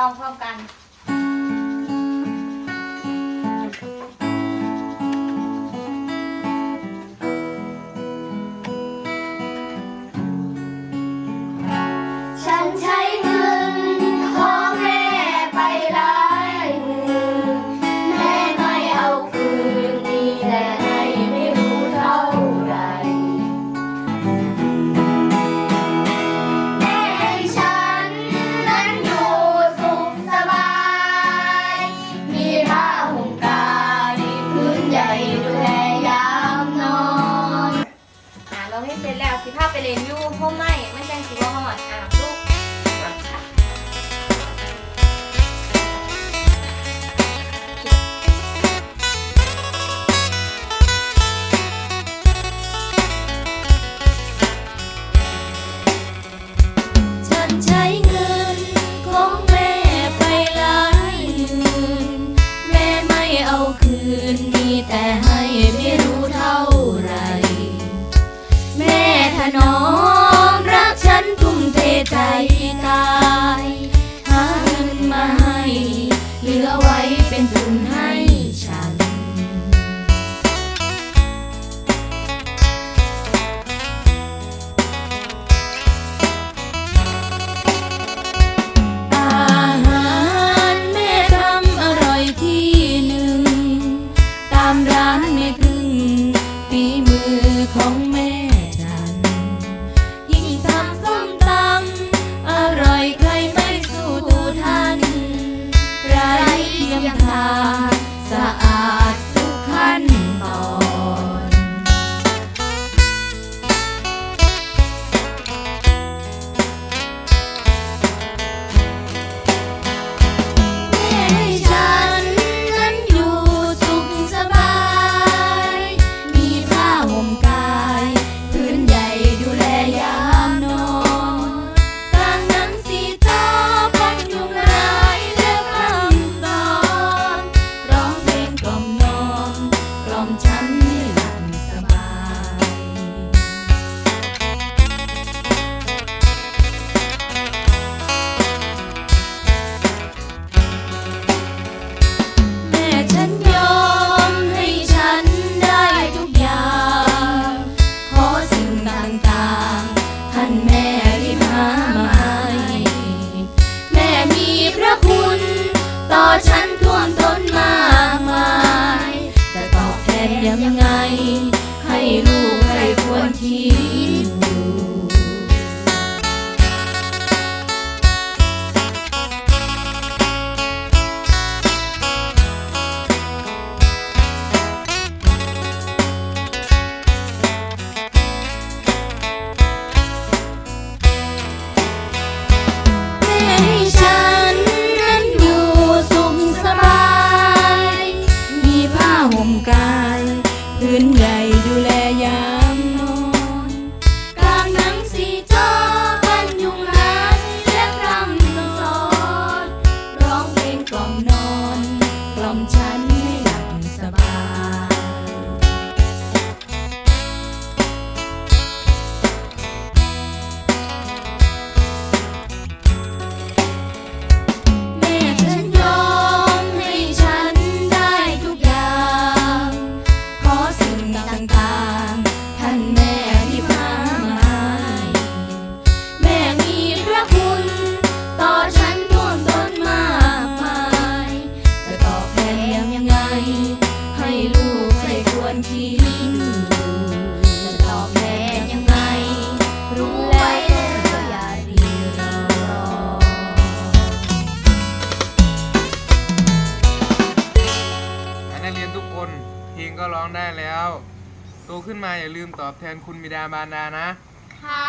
ลองพร้อมกัน นอยู่เพราไม่ には ห่มกายพื้นใหญ่ดูแล นเพลงก็ร้องได้แล้ว โตขึ้นมาอย่าลืมตอบแทนคุณบิดามารดานะ ค่ะ